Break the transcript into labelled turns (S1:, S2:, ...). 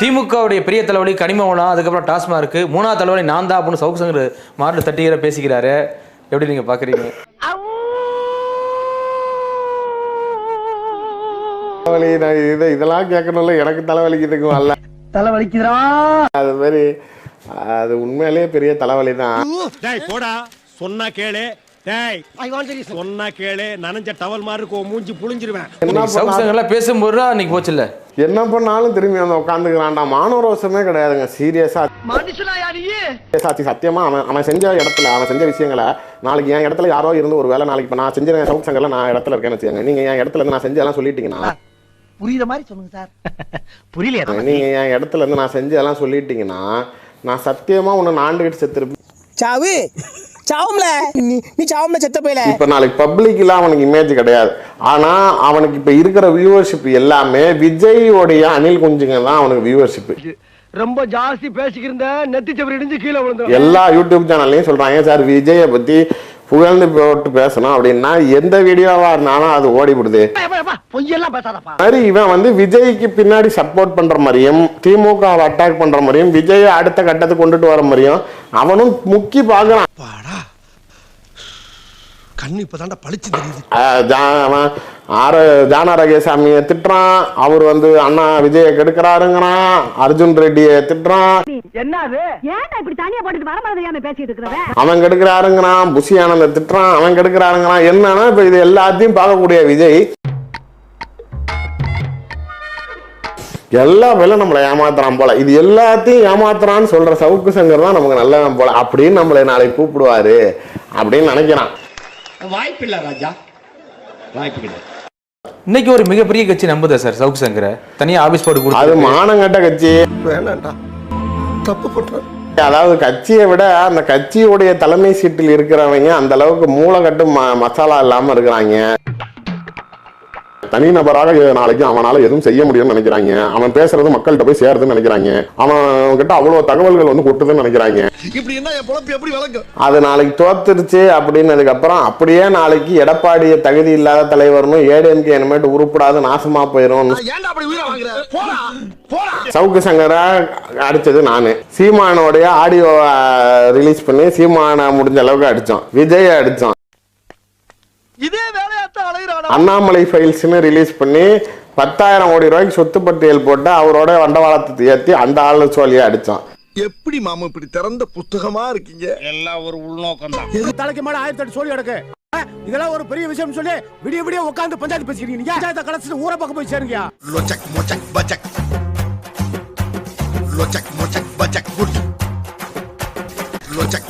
S1: திமுகவுடைய பெரிய தலைவலி கனிமவனம் அதுக்கப்புறம் டாஸ்மார்க். மூணாவது தலைவலி நான் தான் அப்படின்னு சவுக்கு சங்கர் மாறு தட்டிக்கிற பேசிக்கிறாரு. எப்படி நீங்க பாக்குறீங்க?
S2: தலைவலி நான் இது இதெல்லாம் கேட்கணும்ல. எனக்கு தலைவலிக்குதுக்கு வரல
S3: தலை வலிக்குதுடா
S2: அது மாதிரி அது உண்மையிலேயே பெரிய தலைவலி தான்
S4: டேய் போடா. சொன்னா கேளு. டேய் சொன்னா கேளு நனைஞ்ச டவல் மாதிரி இருக்கும் மூஞ்சி புளிஞ்சிருவேன்.
S2: என்ன
S1: சங்கர்லாம் பேசும்போது அன்னைக்கு போச்சு இல்ல
S2: என்ன பண்ணாலும் திரும்பி வந்து உட்காந்துக்கிறான்டா மானவரோசமே கிடையாதுங்க. சீரியஸா சாட்சி சத்தியமா அவன் அவன் செஞ்ச இடத்துல அவன் செஞ்ச விஷயங்களை நாளைக்கு என் இடத்துல யாரோ இருந்து ஒரு வேலை நாளைக்கு இப்போ நான் செஞ்ச சவுக் சங்கர்ல நான் இடத்துல இருக்கேன்னு வச்சுக்கோங்க. நீங்க என் இடத்துல இருந்து நான் செஞ்சதெல்லாம் சொல்லிட்டீங்கன்னா
S3: புரியுற மாதிரி சொல்லுங்க சார். புரியலையா
S2: நீங்க என் இடத்துல இருந்து நான் செஞ்சதெல்லாம் சொல்லிட்டீங்கன்னா நான் சத்தியமா உன்னை நாண்டுகிட்டு செத்துருப்பேன்.
S5: சாவு. சாவும்ல? நீ நீ சாவும்ல செத்த போயில?
S2: இப்ப நாளைக்கு பப்ளிக்ல அவனுக்கு இமேஜ் கிடையாது. ஆனா அவனுக்கு இப்ப இருக்கிற வியூவர்ஷிப் எல்லாமே விஜயோடைய அனில் குஞ்சுங்க தான் அவனுக்கு வியூவர்ஷிப்
S3: ரொம்ப ஜாஸ்தி பேசிக்கிருந்த நெத்தி சவரி இடிஞ்சு கீழே விழுந்து
S2: எல்லா யூடியூப் சேனல்லையும் சொல்றாங்க சார் விஜயை பத்தி புகழ்ந்து போட்டு பேசணும் அப்படின்னா எந்த வீடியோவா இருந்தாலும் அது ஓடிவிடுது மாதிரி இவன் வந்து விஜய்க்கு பின்னாடி சப்போர்ட் பண்ற மாதிரியும் திமுக அட்டாக் பண்ற மாதிரியும் விஜயை அடுத்த கட்டத்துக்கு கொண்டுட்டு வர மாதிரியும் அவனும் முக்கி பாக்குறான்
S4: கண்ணு இப்பதான்டா பளிச்சு தெரியுது.
S2: ஆர ஜானா ரகேசாமியை திட்டுறான். அவர் வந்து அண்ணா விஜயை கெடுக்கிறாருங்கிறான் அர்ஜுன் ரெட்டியை திட்டுறான்.
S6: இப்படி தனியா போட்டுட்டு வர பேசிட்டு
S2: அவன் கெடுக்கிறாருங்கிறான் புஷி ஆனந்த திட்டுறான். அவன் கெடுக்கிறாருங்கிறான் என்னன்னா இப்ப இது எல்லாத்தையும் பார்க்கக்கூடிய விஜய். எல்லா வேலையும் நம்மளை ஏமாத்துறான் போல. இது எல்லாத்தையும் ஏமாத்துறான்னு சொல்ற சவுக்கு சங்கர் தான் நமக்கு நல்லவன் போல. அப்படின்னு நம்மளை நாளைக்கு கூப்பிடுவாரு. அப்படின்னு நினைக்கிறான்.
S4: வாய்ப்பில்லை ராஜா. வாய்ப்பு கிடையாது
S1: இன்னைக்கு ஒரு மிகப்பெரிய கட்சி நம்புதா சார் சவுக்கு சங்கரை? தனியா ஆபீஸ் போட்டு
S2: அது
S1: கொடுத்து
S2: மானங்கட்ட கட்சி.
S4: வேணாண்டா தப்பு பண்ற.
S2: அதாவது கட்சியை விட அந்த கட்சியுடைய தலைமை சீட்டில் இருக்கிறவங்க அந்த அளவுக்கு மூளைக்கட்டு ம மசாலா இல்லாம இருக்கிறாங்க. தனிநபராக எ- நாளைக்கு அவனால எதுவும் செய்ய முடியும்னு நினைக்கிறாங்க. அவன் பேசுறது மக்கள்கிட்ட போய் சேருதுன்னு நினைக்கிறாங்க. அவன் கிட்ட அவ்வளவு தகவல்கள் வந்து கொட்டுதுன்னு நினைக்கிறாங்க.
S4: இப்படி என்ன என் பொழப்பு எப்படி வழங்கும்?
S2: அது நாளைக்கு தோத்துருச்சு அப்படின்னதுக்கு அப்புறம் அப்படியே நாளைக்கு எடப்பாடிய தகுதி இல்லாத தலைவர்னு ஏடிஎம்கே இனிமேட்டு உருப்படாது நாசமா போயிரும் சவுக்கு சங்கரை அடிச்சது நானு. சீமானோடைய ஆடியோ ரிலீஸ் பண்ணி சீமான முடிஞ்ச அளவுக்கு அடிச்சோம். விஜய் அடிச்சோம்.
S3: இதே அலைகிறானா
S2: அண்ணாமலை ஃபைல்ஸ்னு ரிலீஸ் பண்ணி பத்தாயிரம் கோடி ரூபாய்க்கு சொத்து பட்டியல் போட்டு அவரோட வண்டவாளத்தை ஏற்றி அந்த ஆளு சோழியை அடிச்சோம்
S4: எப்படி மாமா இப்படி திறந்த புத்தகமா இருக்கீங்க? எல்லாம் ஒரு உள்நோக்கம் தான்.
S5: தலைக்கு மேல ஆயிரத்தி எட்டு சொல்லி எடுக்க இதெல்லாம் ஒரு பெரிய விஷயம் சொல்லி விடிய விடிய உட்கார்ந்து பஞ்சாயத்து பேசிக்கிறீங்க நீங்க பஞ்சாயத்தை கடைசிட்டு ஊரை பக்கம் போய் சேருங்க
S4: லொச்சக் மொச்சக் பச்சக். லொச்சக் மொச்சக் பச்சக். குட். லொச்சக் மொச்சக் பச்சக்